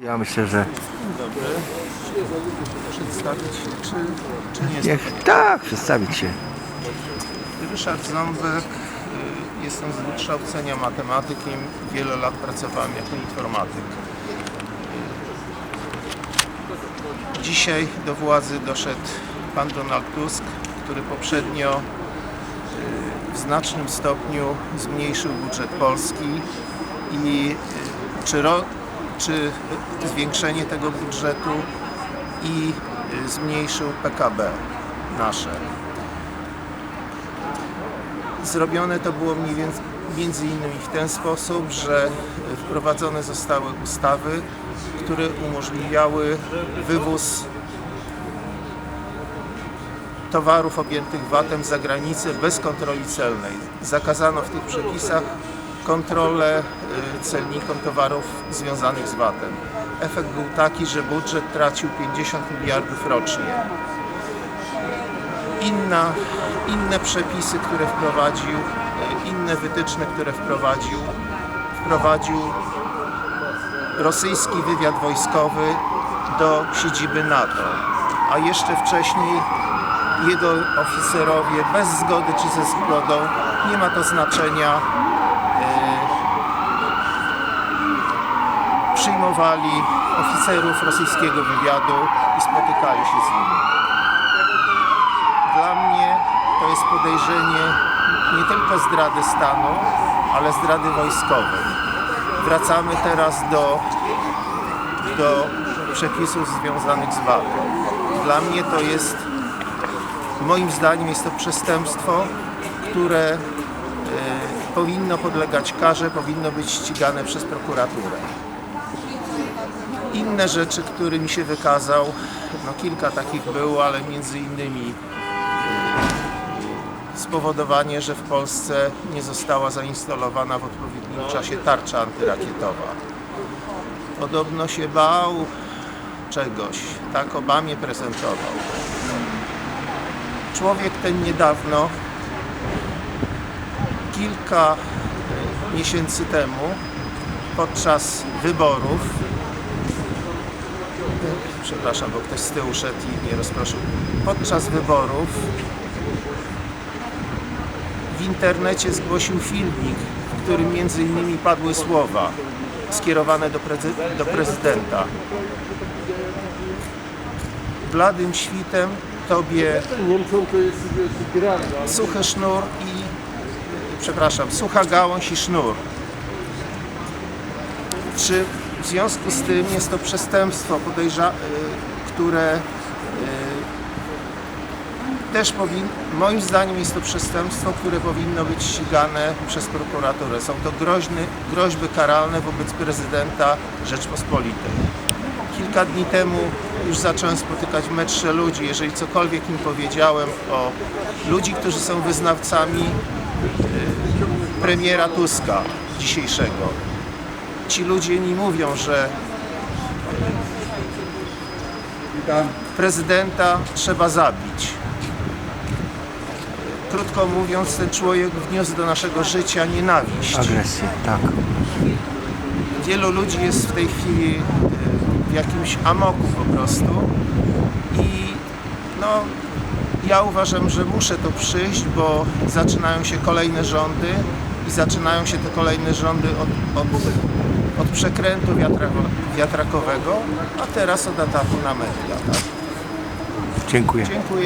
Ja myślę, że. Przedstawić się, czy, czy nie tak przedstawić się. Ryszard Ząbek, y, jestem z wykształcenia matematykiem, wiele lat pracowałem jako informatyk. Dzisiaj do władzy doszedł pan Donald Tusk, który poprzednio y, w znacznym stopniu zmniejszył budżet Polski i y, czy, ro, czy zwiększenie tego budżetu i y, zmniejszył PKB nasze. Zrobione to było mniej więcej między innymi w ten sposób, że wprowadzone zostały ustawy, które umożliwiały wywóz towarów objętych VAT-em za granicę bez kontroli celnej. Zakazano w tych przepisach kontrolę y, celnikom towarów związanych z VAT-em. Efekt był taki, że budżet tracił 50 miliardów rocznie inna, inne przepisy, które wprowadził, e, inne wytyczne, które wprowadził, wprowadził rosyjski wywiad wojskowy do siedziby NATO, a jeszcze wcześniej jego oficerowie bez zgody czy ze zgodą, nie ma to znaczenia, przyjmowali oficerów rosyjskiego wywiadu i spotykali się z nimi. Dla mnie to jest podejrzenie nie tylko zdrady stanu, ale zdrady wojskowej. Wracamy teraz do, do przepisów związanych z VAT-em. Dla mnie to jest, moim zdaniem jest to przestępstwo, które e, powinno podlegać karze, powinno być ścigane przez prokuraturę. Inne rzeczy, którymi się wykazał, no kilka takich było, ale między innymi spowodowanie, że w Polsce nie została zainstalowana w odpowiednim czasie tarcza antyrakietowa. Podobno się bał czegoś, tak Obamie prezentował. Człowiek ten niedawno, kilka miesięcy temu, podczas wyborów, przepraszam, bo ktoś z tyłu szedł i mnie rozproszył, podczas wyborów w internecie zgłosił filmik, w którym między innymi padły słowa skierowane do, prezy- do prezydenta. Bladym świtem tobie suchy sznur i przepraszam, sucha gałąź i sznur. Czy w związku z tym jest to przestępstwo, podejrza- y, które y, też powin, moim zdaniem jest to przestępstwo, które powinno być ścigane przez prokuraturę. Są to groźny, groźby karalne wobec prezydenta Rzeczpospolitej. Kilka dni temu już zacząłem spotykać metrze ludzi. Jeżeli cokolwiek im powiedziałem o ludzi, którzy są wyznawcami y, premiera Tuska dzisiejszego, ci ludzie mi mówią, że prezydenta trzeba zabić. Krótko mówiąc, ten człowiek wniósł do naszego życia nienawiść. Agresję, tak. Wielu ludzi jest w tej chwili y, w jakimś amoku po prostu i no ja uważam, że muszę to przyjść, bo zaczynają się kolejne rządy i zaczynają się te kolejne rządy od, od, od przekrętu wiatra, wiatrakowego, a teraz od ataku na media. Tak? Dziękuję. Dziękuję.